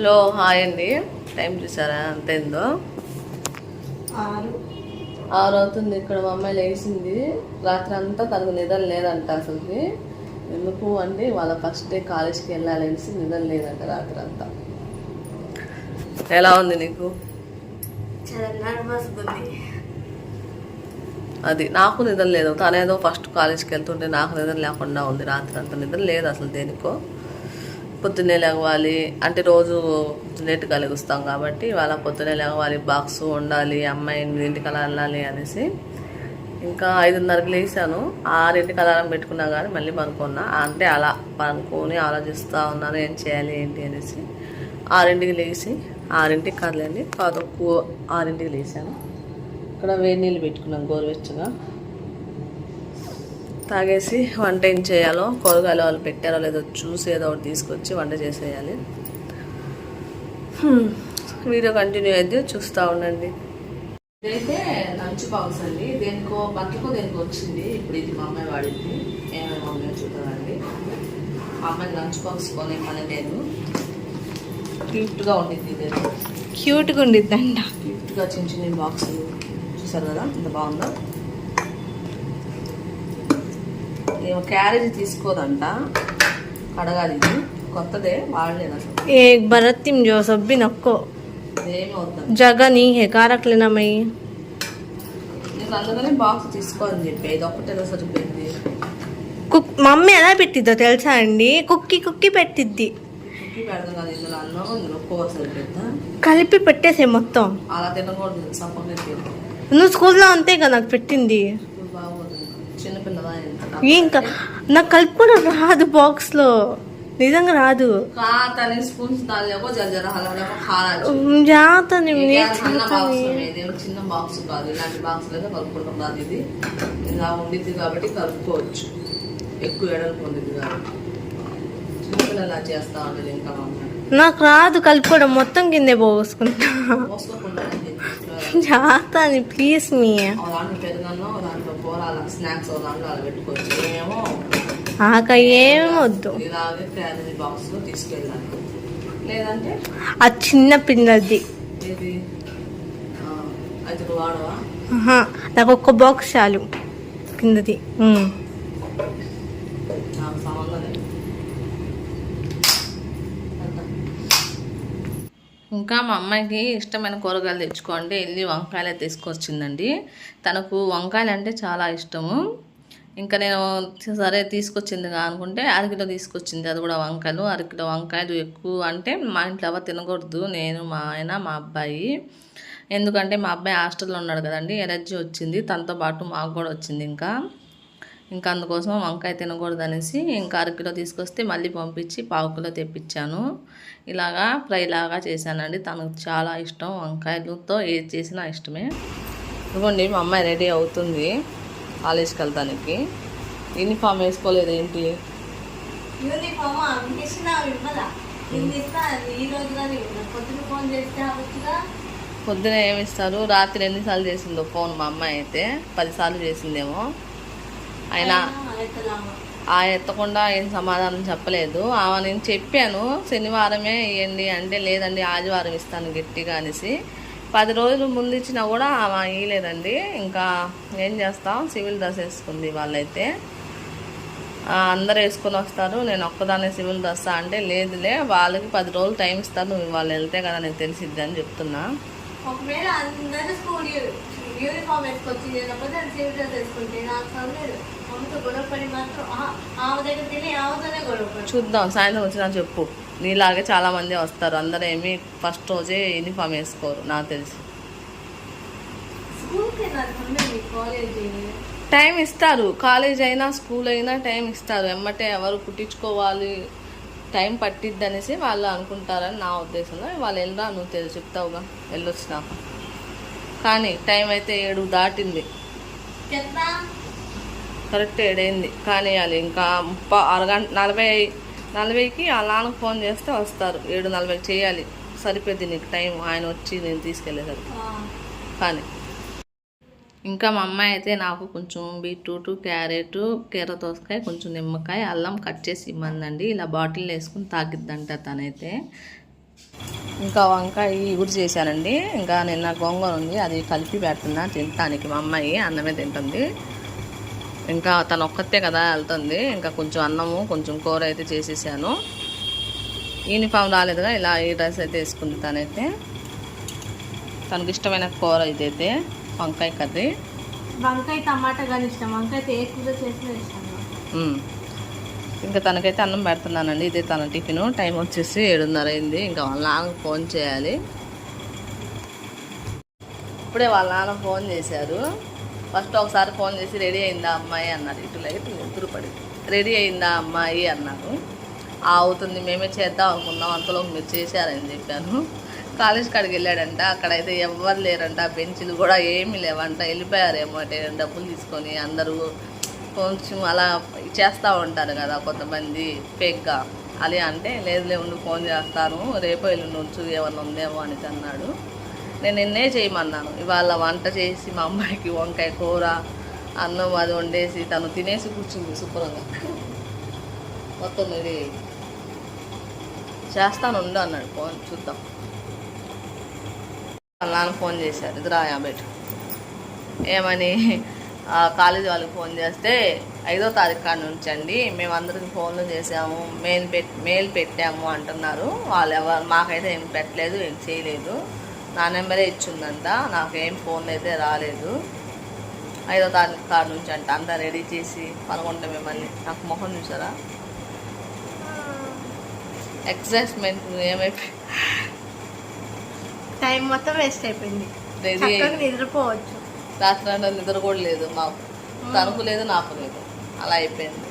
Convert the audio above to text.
Hello hi అండి. Time చూసారా? అంతేందో ఆరు. ఆరు అవుతుంది. ఇక్కడ మా అమ్మాయి లేచింది. రాత్రి అంతా తనకు నిద్ర లేదంట అసలుకి. ఎందుకు అంటే వాళ్ళ ఫస్ట్ డే కాలేజ్కి వెళ్ళాలనేసి నిద్ర లేదంట రాత్రి అంతా ఎలా ఉంది నీకు? అది. నాకు నిద్ర లేదు. తనేదో ఫస్ట్ కాలేజ్కి వెళ్తుంటే నాకు నిద్ర లేకుండా ఉంది. రాత్రి అంతా నిద్ర లేదు అసలు దేనికో. పొద్దున్నే లేవాలి. అంటే రోజు లేట్గా లెగుస్తాం కాబట్టి వాళ్ళ పొద్దున్నే లేవాలి బాక్స్ ఉండాలి అమ్మాయి ఎనిమిదింటికి అలా వెళ్ళాలి అనేసి. ఇంకా ఐదున్నరకు లేచాను. ఆరింటికి అలారం పెట్టుకున్నా కానీ మళ్ళీ పనుకున్నా. అంటే అలా పనుకొని ఆలోచిస్తూ ఉన్నాను ఏం చేయాలి ఏంటి అనేసి. ఆరింటికి లేచి ఆరింటికి కదలండి కాదు ఆరింటికి లేచాను. ఇక్కడ వేడి నీళ్ళు పెట్టుకున్నాం గోరువెచ్చగా. తాగేసి వంట ఏం చేయాలో కూరగాయలు వాళ్ళు పెట్టారో లేదో చూసి ఏదో ఒకటి తీసుకొచ్చి వంట చేసేయాలి. వీడియో కంటిన్యూ అయితే చూస్తూ ఉండండి. ఇదైతే లంచ్ బాక్స్ అండి. దేనికో బట్టలకో దేనికో వచ్చింది. ఇప్పుడు ఇది మా అమ్మాయి వాడింది. ఏమేమి ఉన్నాయో చూద్దామండి. మా అమ్మాయి లంచ్ బాక్స్ కొనే పని లేదు. క్యూట్గా ఉండింది ఇదేదో క్యూట్గా ఉండిద్దంట. క్యూట్గా చిన్న చిన్న బాక్స్ చూసారు కదా ఎంత బాగుందో. క్యారేజ్ తీసుకోదంట కడగాలి ఇది కొత్తదే వాడలేదు అసలు एक भरतिम जो सब भी नको ఏమి అవుతుంది जगह नहीं है कार रख लेना मैं నీకు అందుకనే బాక్స్ తీసుకోని చెప్పి ఇది ఒక్కటే సరిపోయింది కుక్ మమ్మీ ఎలా పెట్టిద్దో తెలుసా అండి కుక్కి కుక్కి పెట్టిద్ది కుక్కి పెడతాం కదా ఇందులో అన్నం ఇందులో కూర సరిపోద్దా కలిపి పెట్టేసే మొత్తం అలా తినకూడదు సప్పగా నువ్వు స్కూల్లో అంతే కదా నాకు పెట్టింది బాగోదు చిన్నపిల్లదా ఇంకా నాకు కలుపుకోవడం రాదు బాక్స్లో నిజంగా రాదు చిన్న బాక్స్ కాదు. ఇలాంటి బాక్స్ కలుపుకుంటాం కాదు ఇది. ఇలా ఉండిద్ది కాబట్టి కలుపుకోవచ్చు. ఎక్కువ కాబట్టి. చిన్నపిల్లలు అలా చేస్తా ఇంకా నాకు రాదు కలుపుకోవడం. మొత్తం కిందే పోసుకుంటా అని ప్లీజ్ మీ. అలా స్నాక్స్ దాంట్లో అలా పెట్టుకోవచ్చు. ఏమో ఆక ఇలాగే బాక్స్లో తీసుకెళ్ళాలి. లేదంటే ఆ చిన్న అయితే నువ్వు వాడవా? నాకు ఒక్క బాక్స్ చాలు. కిందది ఉమ్. నాకు సంబంధం లేదు ఇంకా మా అమ్మాయికి ఇష్టమైన కూరగాయలు తెచ్చుకోండి వెళ్ళి వంకాయలే తీసుకొచ్చిందండి. తనకు వంకాయలు అంటే చాలా ఇష్టము. ఇంకా నేను సరే తీసుకొచ్చింది అనుకుంటే అరకిలో తీసుకొచ్చింది. అది కూడా వంకాయలు. అరకిలో వంకాయలు ఎక్కువ అంటే మా ఇంట్లో ఎవరు తినకూడదు. నేను మా ఆయన మా అబ్బాయి. ఎందుకంటే మా అబ్బాయి హాస్టల్లో ఉన్నాడు కదండి. ఎలర్జీ వచ్చింది. తనతో పాటు మాకు కూడా వచ్చింది ఇంకా. ఇంకా అందుకోసం వంకాయ తినకూడదు అనేసి ఇంకా అరకిలో తీసుకొస్తే మళ్ళీ పంపించి పావు కిలో తెప్పించాను. ఇలాగా ఫ్రై లాగా చేశానండి. తనకు చాలా ఇష్టం వంకాయలతో ఏది చేసినా ఇష్టమే. ఇదిగోండి మా అమ్మాయి రెడీ అవుతుంది కాలేజ్కి వెళ్తానికి. యూనిఫామ్ వేసుకోలేదు ఏంటి? పొద్దున ఏమి ఇస్తారు? రాత్రి ఎన్నిసార్లు చేసిందో ఫోన్ మా అమ్మాయి అయితే. పదిసార్లు చేసిందేమో. అయినా ఆ ఎత్తకుండా ఏం సమాధానం చెప్పలేదు. ఆమె నేను చెప్పాను శనివారమే ఇవ్వండి అంటే లేదండి ఆదివారం ఇస్తాను గట్టిగా అనేసి. పది రోజులు ముందు ఇచ్చినా కూడా ఆమె ఇవ్వలేదండి ఇంకా ఏం చేస్తాం? సివిల్ డ్రెస్ వేసుకుంది వాళ్ళైతే. అందరూ వేసుకొని వస్తారు. నేను ఒక్కదాన్నే సివిల్ డ్రెస్ అంటే లేదులే వాళ్ళకి పది రోజులు టైం ఇస్తారు నువ్వు వాళ్ళు వెళ్తే కదా నేను తెలిసిద్ది అని చెప్తున్నా. ఒకవేళ అందరూ స్కూల్ యూనిఫామ్ వేసుకొచ్చి లేకపోతే అది సివిల్ డ్రెస్ వేసుకుంటే నాకు పర్లేదు మమ్మీతో గొడవ పడి మాత్రం ఆమె దగ్గరికి వెళ్ళి ఆమెతోనే గొడవ పడి. చూద్దాం సాయంత్రం వచ్చినా చెప్పు. నీలాగే చాలా మంది వస్తారు. అందరూ ఏమి ఫస్ట్ రోజే యూనిఫామ్ వేసుకోరు నాకు తెలిసి. టైం ఇస్తారు. కాలేజ్ అయినా స్కూల్ అయినా టైం ఇస్తారు. ఎమ్మటే ఎవరు కుట్టించుకోవాలి టైం పట్టిద్ది అనేసి వాళ్ళు అనుకుంటారని నా ఉద్దేశంలో. వాళ్ళు వెళ్ళరా నువ్వు తెలుసు చెప్తావుగా వెళ్ళొచ్చినాక. కానీ టైం అయితే ఏడు దాటింది. కరెక్ట్ ఏడైంది. కానీ అది ఇంకా ముప్ప అరగంట నలభై నలభైకి ఆ నాన్నకు ఫోన్ చేస్తే వస్తారు. ఏడు నలభైకి చేయాలి. సరిపోద్ది నీకు టైం. ఆయన వచ్చి నేను తీసుకెళ్ళేసరికి. కానీ ఇంకా మా అమ్మాయి అయితే నాకు కొంచెం బీట్రూట్ క్యారెట్ కీర దోసకాయ కొంచెం నిమ్మకాయ అల్లం కట్ చేసి ఇమ్మందండి. ఇలా బాటిల్ వేసుకుని తాగిద్దంట తనైతే. ఇంకా వంకాయ ఇగురు చేశానండి. ఇంకా నిన్న గోంగూర ఉంది అది కలిపి పెడుతున్నా తినటానికి మా అమ్మాయి అన్నమే తింటుంది. ఇంకా తను ఒక్కతే కదా వెళ్తుంది. ఇంకా కొంచెం అన్నము కొంచెం కూర అయితే చేసేసాను. యూనిఫామ్ రాలేదుగా ఇలా ఈ డ్రెస్ అయితే వేసుకుంది తనైతే. తనకు ఇష్టమైన కూర ఇదైతే వంకాయ కర్రీ. వంకాయ టమాటా కానీ ఇష్టం. వంకాయ ఏ కూర చేసినా ఇష్టం. ఇంకా తనకైతే అన్నం పెడుతున్నానండి. ఇదే తన టిఫిన్. టైం వచ్చేసి ఏడున్నర అయింది. ఇంకా వాళ్ళ నాన్నకు ఫోన్ చేయాలి. ఇప్పుడే వాళ్ళ నాన్న ఫోన్ చేశారు. ఫస్ట్ ఒకసారి ఫోన్ చేసి రెడీ అయిందా అమ్మాయి? అన్నారు. ఇటు లైట్ ఎదురు పడి రెడీ అయిందా అమ్మాయి? అన్నారు. "ఆ, అవుతుంది. మేమే చేద్దాం అనుకున్నాం. అంతలో మీరు చేశారని చెప్పాను. కాలేజ్ కాడికి వెళ్ళాడంట. అక్కడైతే ఎవ్వరు లేరంట. బెంచ్లు కూడా ఏమీ లేవంట. వెళ్ళిపోయారేమో అంటే డబ్బులు తీసుకొని అందరూ కొంచెం అలా చేస్తూ ఉంటారు కదా కొంతమంది ఫేక్గా అది అంటే లేదులే ఉండి ఫోన్ చేస్తాను రేపు ఎల్లుండి ఉంచు ఏమన్నా ఉందేమో అని అన్నాడు. నేను నిన్నే చేయమన్నాను. ఇవాళ వంట చేసి మా అమ్మాయికి వంకాయ కూర అన్నం అది వండేసి తను తినేసి కూర్చుంది శుభ్రంగా. మొత్తం రెడీ చేస్తాను ఉండు అన్నాడు ఫోన్ చూద్దాం. వాళ్ళ నాన్న ఫోన్ చేశారు. ఇది రా ఏమని? కాలేజీ వాళ్ళకి ఫోన్ చేస్తే ఐదో తారీఖు కాడ నుంచి అండి మేము అందరికి ఫోన్లు చేసాము మెయిల్ పెట్ మెయిల్ పెట్టాము అంటున్నారు. వాళ్ళు ఎవరు మాకైతే ఏం పెట్టలేదు ఏం చేయలేదు. నా నెంబరే ఇచ్చిందంట నాకేం ఫోన్లు అయితే రాలేదు. ఐదో తారీఖు కాడ నుంచి అంట అంతా రెడీ చేసి పనుకుంటే మిమ్మల్ని. నాకు మొహం చూసారా? ఎగ్జైట్మెంట్ ఏమైపోయి టైం మొత్తం వేస్ట్ అయిపోయింది. నిద్రపోవచ్చు. రాత్రి నిద్ర కూడా లేదు మాకు. తనకు లేదు నాకు లేదు. అలా అయిపోయింది.